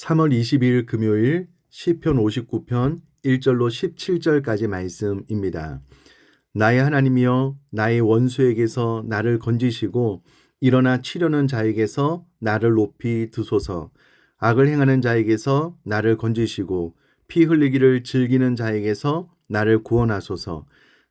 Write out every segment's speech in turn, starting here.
3월 22일 금요일 시편 59편 1절로 17절까지 말씀입니다. 나의 하나님이여 나의 원수에게서 나를 건지시고 일어나 치려는 자에게서 나를 높이 드소서 악을 행하는 자에게서 나를 건지시고 피 흘리기를 즐기는 자에게서 나를 구원하소서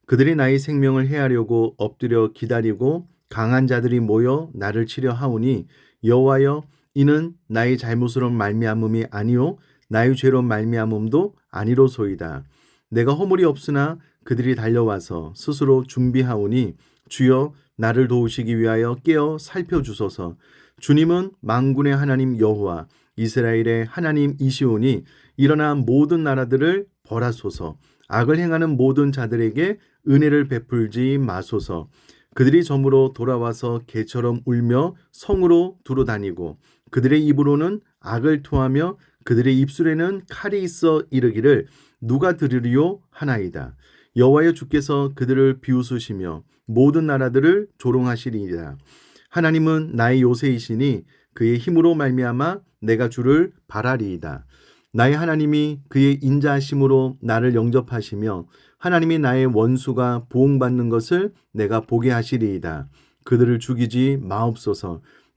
그들이 나의 생명을 해하려고 엎드려 기다리고 강한 자들이 모여 나를 치려 하오니 여호와여 이는 나의 잘못으로 말미암음이 아니요 나의 죄로 말미암음도 아니로소이다. 내가 허물이 없으나 그들이 달려와서 스스로 준비하오니 주여 나를 도우시기 위하여 깨어 살펴주소서. 주님은 망군의 하나님 여호와 이스라엘의 하나님이시오니 일어나 모든 나라들을 벌하소서. 악을 행하는 모든 자들에게 은혜를 베풀지 마소서. 그들이 점으로 돌아와서 개처럼 울며 성으로 두루 다니고 그들의 입으로는 악을 토하며 그들의 입술에는 칼이 있어 이르기를 누가 들으리요 하나이다. 여호와여 주께서 그들을 비웃으시며 모든 나라들을 조롱하시리이다. 하나님은 나의 요새이시니 그의 힘으로 말미암아 내가 주를 바라리이다. 나의 하나님이 그의 인자하심으로 나를 영접하시며 하나님이 나의 원수가 보응받는 것을 내가 보게 하시리이다. 그들을 죽이지 마옵소서.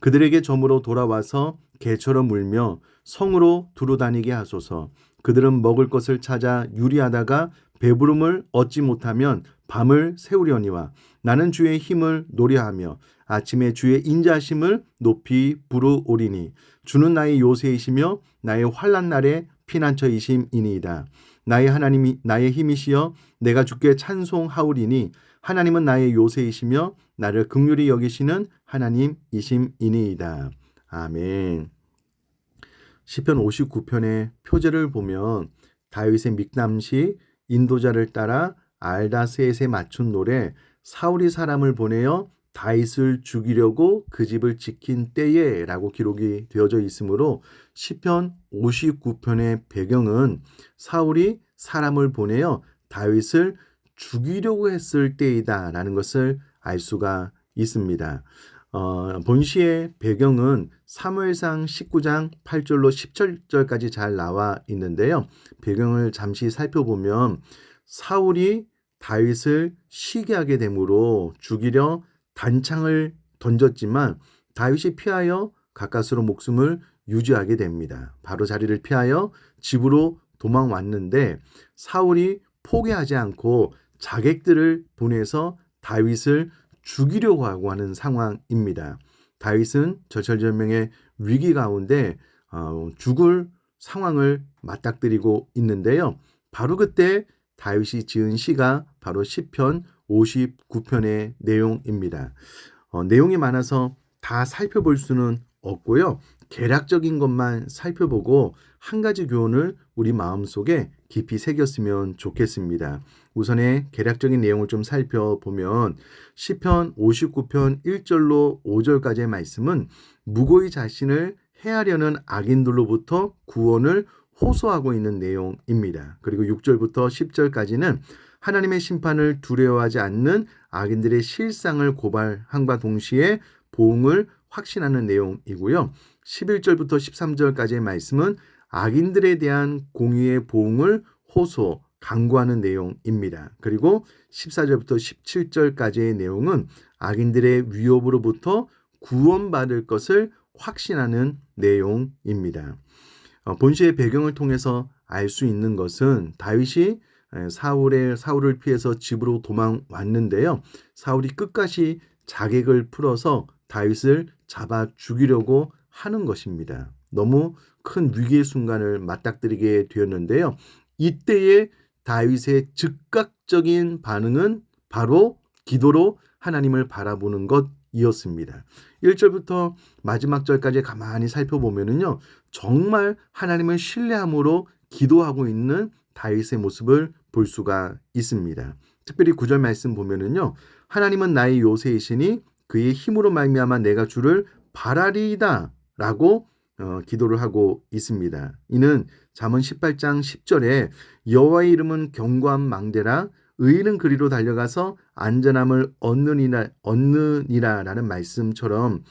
그들에게 점으로 돌아와서 개처럼 울며 성으로 두루 다니게 하소서. 그들은 먹을 것을 찾아 유리하다가 배부름을 얻지 못하면 밤을 세우려니와 나는 주의 힘을 노래하며 아침에 주의 인자심을 높이 부르오리니 주는 나의 요새이시며 나의 환란 날에 피난처이심이니이다. 나의 하나님이 나의 힘이시여 내가 주께 찬송하오리니 하나님은 나의 요새이시며 나를 극률히 여기시는 하나님이심이니이다. 아멘. 시편 59편의 표제를 보면 다윗의 믹남시 인도자를 따라 알다셋에 맞춘 노래 사울이 사람을 보내어 다윗을 죽이려고 그 집을 지킨 때에라고 기록이 되어져 있으므로 시편 59편의 배경은 사울이 사람을 보내어 다윗을 죽이려고 했을 때이다라는 것을 알 수가 있습니다. 어, 본시의 배경은 사무엘상 19장 8절로 17절까지 잘 나와 있는데요. 배경을 잠시 살펴보면 사울이 다윗을 시기 하게 되므로 죽이려 단창을 던졌지만 다윗이 피하여 가까스로 목숨을 유지하게 됩니다. 바로 자리를 피하여 집으로 도망 왔는데 사울이 포기하지 않고 자객들을 보내서 다윗을 죽이려고 하고 하는 상황입니다. 다윗은 절철절명의 위기 가운데 어, 죽을 상황을 맞닥뜨리고 있는데요. 바로 그때 다윗이 지은 시가 바로 시편 59편의 내용입니다. 어, 내용이 많아서 다 살펴볼 수는 없고요. 개략적인 것만 살펴보고 한 가지 교훈을 우리 마음속에 깊이 새겼으면 좋겠습니다. 우선의 개략적인 내용을 좀 살펴보면 시편 59편 1절로 5절까지의 말씀은 무고히 자신을 해하려는 악인들로부터 구원을 호소하고 있는 내용입니다. 그리고 6절부터 10절까지는 하나님의 심판을 두려워하지 않는 악인들의 실상을 고발함과 동시에 보응을 확신하는 내용이고요. 11절부터 13절까지의 말씀은 악인들에 대한 공의의 보응을 호소, 강구하는 내용입니다. 그리고 14절부터 17절까지의 내용은 악인들의 위협으로부터 구원받을 것을 확신하는 내용입니다. 어, 본시의 배경을 통해서 알 수 있는 것은 다윗이 사울의 사울을 피해서 집으로 도망왔는데요. 사울이 끝까지 자객을 풀어서 다윗을 잡아 죽이려고 하는 것입니다. 너무 큰 위기의 순간을 맞닥뜨리게 되었는데요. 이때에 다윗의 즉각적인 반응은 바로 기도로 하나님을 바라보는 것이었습니다. 1절부터 마지막 절까지 가만히 살펴보면은요. 정말 하나님을 신뢰함으로 기도하고 있는 다윗의 모습을 볼볼 수가 있습니다. 특별히 구절 말씀 보면은요. 하나님은 나의 요새이시니 그의 힘으로 말미암아 내가 주를 바라리이다 라고 어, 기도를 하고 있습니다. 이는 잠언 18장 10절에 여호와의 이름은 견고한 망대라 의인은 그리로 달려가서 안전함을 얻느니라 얻느니라라는 말씀처럼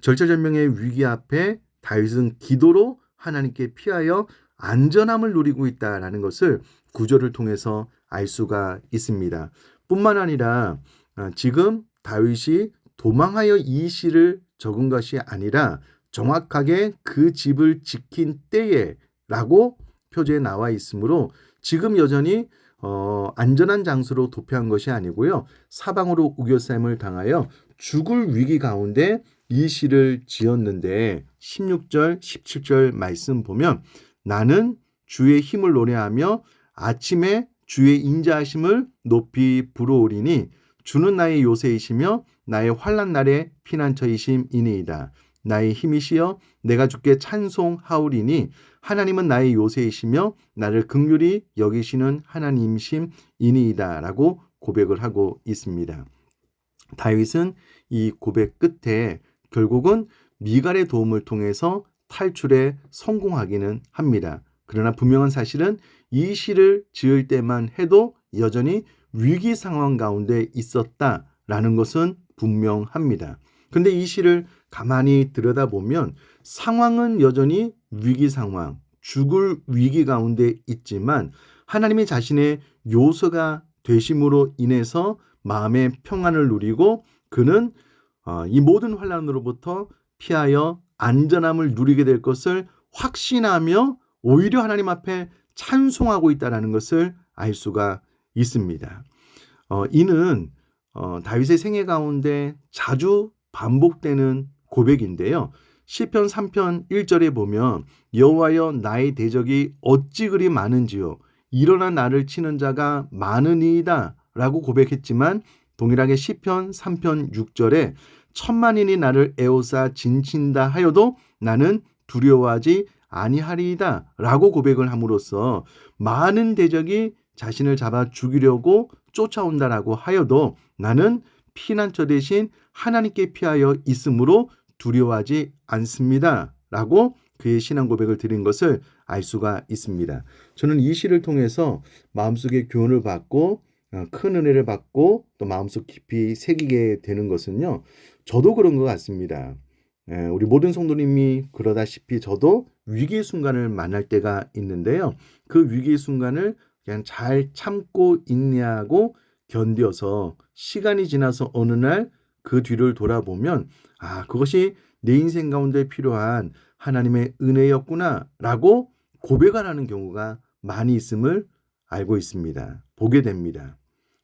절체절명의 위기 앞에 다윗은 기도로 하나님께 피하여 안전함을 누리고 있다라는 것을 구절을 통해서 알 수가 있습니다. 뿐만 아니라 아, 지금 다윗이 도망하여 이 시를 적은 것이 아니라 정확하게 그 집을 지킨 때에라고 표제에 나와 있으므로 지금 여전히 어, 안전한 장소로 도피한 것이 아니고요. 사방으로 우겨싸임을 당하여 죽을 위기 가운데 이 시를 지었는데 16절, 17절 말씀 보면 나는 주의 힘을 노래하며 아침에 주의 인자하심을 높이 부르오리니 주는 나의 요새이시며 나의 환란 날에 피난처이심이니이다. 나의 힘이시여 내가 주께 찬송하오리니 하나님은 나의 요새이시며 나를 극률히 여기시는 하나님심이니이다라고 고백을 하고 있습니다. 다윗은 이 고백 끝에 결국은 미갈의 도움을 통해서 탈출에 성공하기는 합니다. 그러나 분명한 사실은 이 시를 지을 때만 해도 여전히 위기 상황 가운데 있었다라는 것은 분명합니다. 근데 이 시를 가만히 들여다보면 상황은 여전히 위기 상황, 죽을 위기 가운데 있지만 하나님이 자신의 요소가 되심으로 인해서 마음의 평안을 누리고 그는 어, 이 모든 환란으로부터 피하여 안전함을 누리게 될 것을 확신하며 오히려 하나님 앞에 찬송하고 있다라는 것을 알 수가 있습니다. 어, 이는 어, 다윗의 생애 가운데 자주 반복되는 고백인데요. 시편 3편 1절에 보면 여호와여 나의 대적이 어찌 그리 많은지요 일어나 나를 치는 자가 많으니이다라고 고백했지만 동일하게 시편 3편 6절에 천만인이 나를 에워싸 진친다 하여도 나는 두려워하지 아니하리이다라고 고백을 함으로써 많은 대적이 자신을 잡아 죽이려고 쫓아온다라고 하여도 나는 피난처 대신 하나님께 피하여 있으므로 두려워하지 않습니다. 라고 그의 신앙 고백을 드린 것을 알 수가 있습니다. 저는 이 시를 통해서 마음속에 교훈을 받고 어, 큰 은혜를 받고 또 마음속 깊이 새기게 되는 것은요. 저도 그런 것 같습니다. 예, 우리 모든 성도님이 그러다시피 저도 위기의 순간을 만날 때가 있는데요. 그 위기의 순간을 그냥 잘 참고 인내하고 견뎌서 시간이 지나서 어느 날 그 뒤를 돌아보면 아, 그것이 내 인생 가운데 필요한 하나님의 은혜였구나라고 고백을 하는 경우가 많이 있음을 알고 있습니다. 보게 됩니다.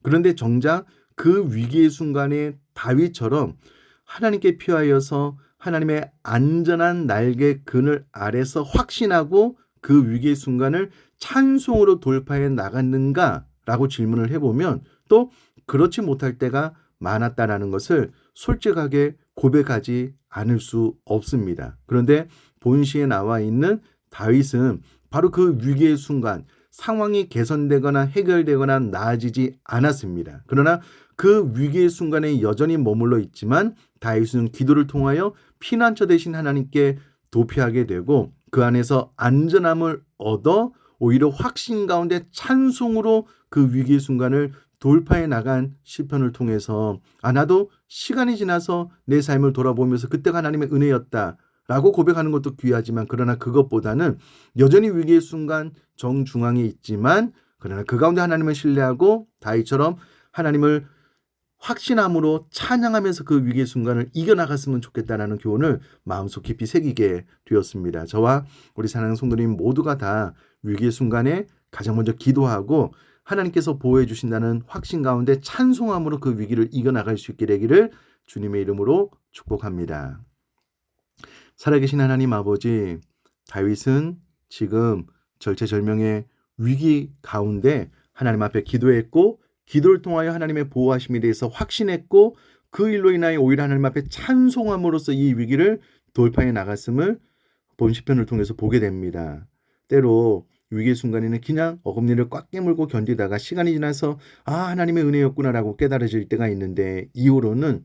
그런데 정작 그 위기의 순간에 다윗처럼 하나님께 피하여서 하나님의 안전한 날개 그늘 아래서 확신하고 그 위기의 순간을 찬송으로 돌파해 나갔는가 라고 질문을 해보면 또 그렇지 못할 때가 많았다라는 것을 솔직하게 고백하지 않을 수 없습니다. 그런데 본시에 나와 있는 다윗은 바로 그 위기의 순간 상황이 개선되거나 해결되거나 나아지지 않았습니다. 그러나 그 위기의 순간에 여전히 머물러 있지만 다윗은 기도를 통하여 피난처 대신 하나님께 도피하게 되고 그 안에서 안전함을 얻어 오히려 확신 가운데 찬송으로 그 위기의 순간을 돌파해 나간 시편을 통해서 아 나도 시간이 지나서 내 삶을 돌아보면서 그때가 하나님의 은혜였다. 라고 고백하는 것도 귀하지만 그러나 그것보다는 여전히 위기의 순간 정중앙에 있지만 그러나 그 가운데 하나님을 신뢰하고 다이처럼 하나님을 확신함으로 찬양하면서 그 위기의 순간을 이겨나갔으면 좋겠다라는 교훈을 마음속 깊이 새기게 되었습니다. 저와 우리 사랑하는 성도님 모두가 다 위기의 순간에 가장 먼저 기도하고 하나님께서 보호해 주신다는 확신 가운데 찬송함으로 그 위기를 이겨나갈 수 있게 되기를 주님의 이름으로 축복합니다. 살아계신 하나님 아버지, 다윗은 지금 절체절명의 위기 가운데 하나님 앞에 기도했고 기도를 통하여 하나님의 보호하심에 대해서 확신했고 그 일로 인하여 오히려 하나님 앞에 찬송함으로써 이 위기를 돌파해 나갔음을 본 시편을 통해서 보게 됩니다. 때로 위기의 순간에는 그냥 어금니를 꽉 깨물고 견디다가 시간이 지나서 아 하나님의 은혜였구나라고 깨달아질 때가 있는데 이후로는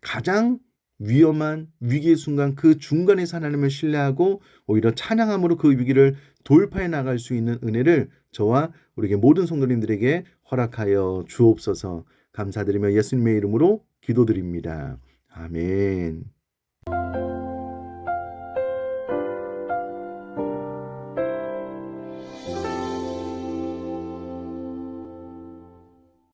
가장 위험한 위기의 순간 그 중간에서 하나님을 신뢰하고 오히려 찬양함으로 그 위기를 돌파해 나갈 수 있는 은혜를 저와 우리에게 모든 성도님들에게 허락하여 주옵소서 감사드리며 예수님의 이름으로 기도드립니다. 아멘.